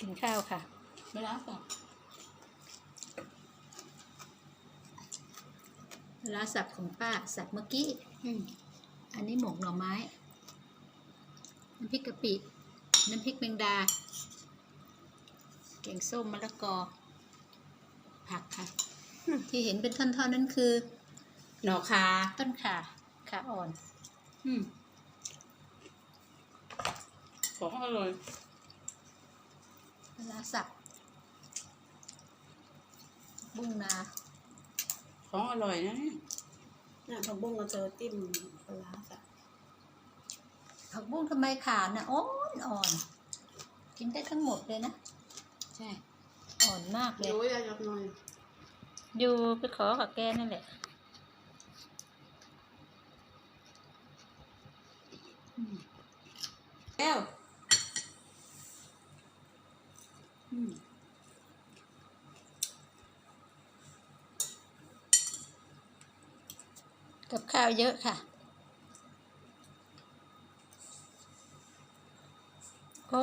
กินข้าวค่ะ ไม่ล้างก่อนเวลาสับของป้าสับเมื่อกี้อืมอันนี้หมกหน่อไม้ น้ำพริกกะปิ น้ำพริกแมงดา แกงส้มมะละกอ ผักค่ะ ที่เห็นเป็นท่อนๆนั้นคือ หน่อคาต้นข่าข่าอ่อน อืมของอร่อย เวลาสับบุ้งนาของอร่อยนะเนี่ยน่ะผักบุ้งเราเจอจิ้มปลาร้าสับผักบุ้งทำไมขาน่ะอ่อนอ่อน กินได้ทั้งหมดเลยนะ ใช่ อ่อนมากเลยโอ้ยยกหน่อยอยู่ไปขอกับแกนั่นแหละ แล้วอืม กับข้าวเยอะค่ะ โอ้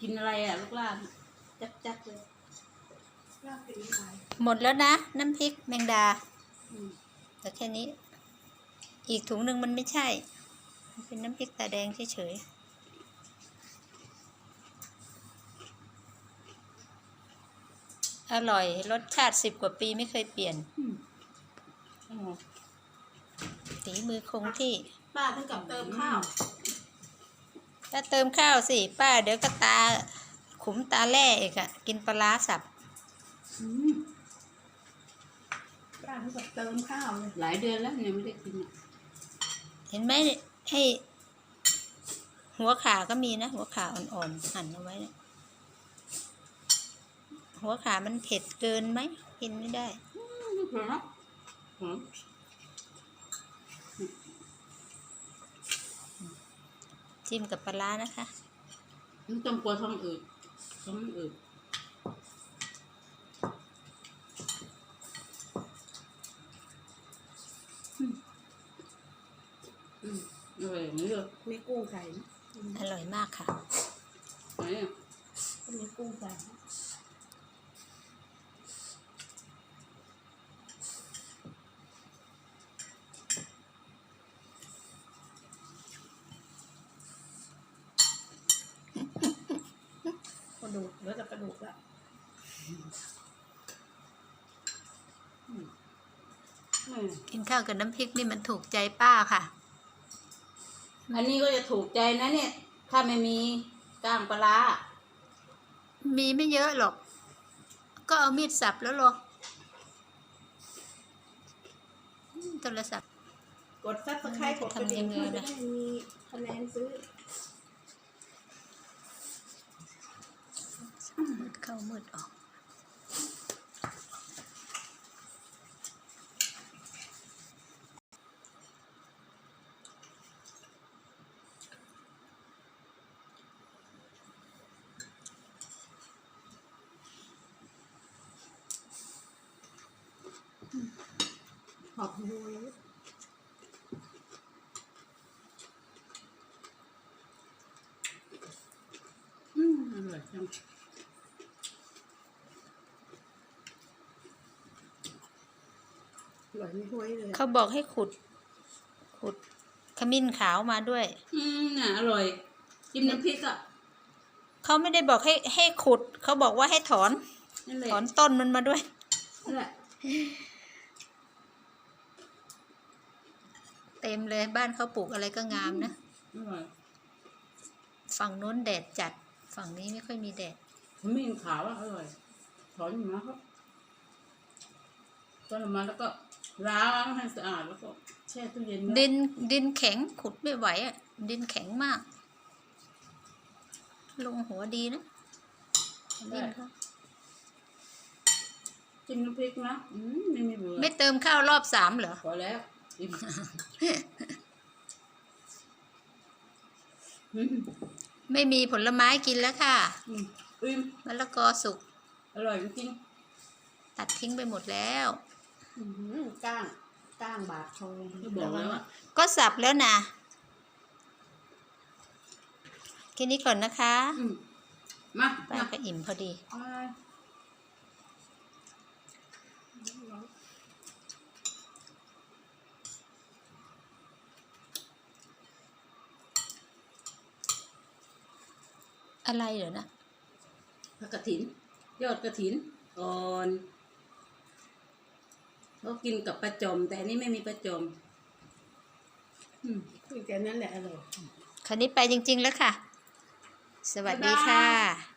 กินอะไรอะ ลูกหลานจักจักๆเลยลาบเป็นไงหมดแล้วนะ น้ำพริกแมงดาอืมแต่แค่นี้ อีกถุงหนึ่งมันไม่ใช่ มันเป็นน้ำพริกตาแดงเฉยๆ อร่อย รสชาติสิบกว่าปีไม่เคยเปลี่ยนอืมอร่อยสีมือคงที่ ป้าถึงกับเติมข้าวถ้าเติมข้าวสิ ป้าเดี๋ยวก็ตา ขุมตาแร่อีกอะกินปลาร้าสับอืมป้าถึงกับเติมข้าวเลยหลายเดือนแล้วเนี่ยไม่ได้กินอะเห็นไหมให้ หัวขาก็มีนะ หัวขาอ่อนๆหั่นเอาไว้นะ หัวขามันเผ็ดเกินไหมกินไม่ได้ไม่เผ็ดนะจิ้มกับปลานะคะมันต้องกลัวท้องอืดท้องอืดอือืมอร่อยอย่างนี้เลยมีกุ้งไก่อร่อยมากค่ะไหนอะก็มีกุ้งไก่ ระดูกเหลือแต่กระดูกละอืมกินข้าวกับน้ำพริกนี่มันถูกใจป้าค่ะ อันนี้ก็จะถูกใจนะเนี่ย ถ้าไม่มีก้างปลาร้ามีไม่เยอะหรอก ก็เอามีดสับแล้วหรออืมโทรศัพท์ กดซับสไครต์กดกระดิ่งทำยังไงเพื่อจะล่ะได้มีคะแนนซื้อ เข้ามืดออกขอบดูเลยอืมอร่อยจัง อร่อยไม่ห้วยเลยเขาบอกให้ขุด ขุดขมิ้นขาวมาด้วย อืมน่ะอร่อยจิ้มน้ำพริกอะเขาไม่ได้บอกให้ให้ขุด เขาบอกว่าให้ถอน นั่นแหละถอนต้นมันมาด้วย นั่นแหละเต็มเลยบ้านเขาปลูกอะไรก็งามนะ อร่อยฝั่งนู้นแดดจัด ฝั่งนี้ไม่ค่อยมีแดด ขมิ้นขาวอะอร่อยถอนมาครับตอนออกมาแล้วก็ ล้างให้สะอาดแล้วก็แช่ตู้เย็นไว้ดินดินแข็งขุดไม่ไหวอะ ดินแข็งมาก ลงหัวดีนะดินเขาจิ้มน้ำพริกนะอืมไม่มีเบื่อไม่เติมข้าวรอบสามเหรอ พอแล้วอิ่มอืมไม่มีผลไม้กินแล้วค่ะอืมอิ่มมะละกอสุกอร่อยจริง ตัดทิ้งไปหมดแล้ว อื้อหือก้างก้างบาดคอๆก็บอกแล้วว่าก็สับแล้วนะแค่นี้ก่อนนะคะอืมมาป้ามาก็อิ่มพอดี เอาเลยอะไรเหรอนะ ผักกระถิน ยอดกระถินอ่อน เขากินกับปลาจอม แต่อันนี้ไม่มีปลาจอม อืมคือแค่นั้นแหละอร่อยคราวนี้ไปจริง ๆ แล้วค่ะ สวัสดีค่ะ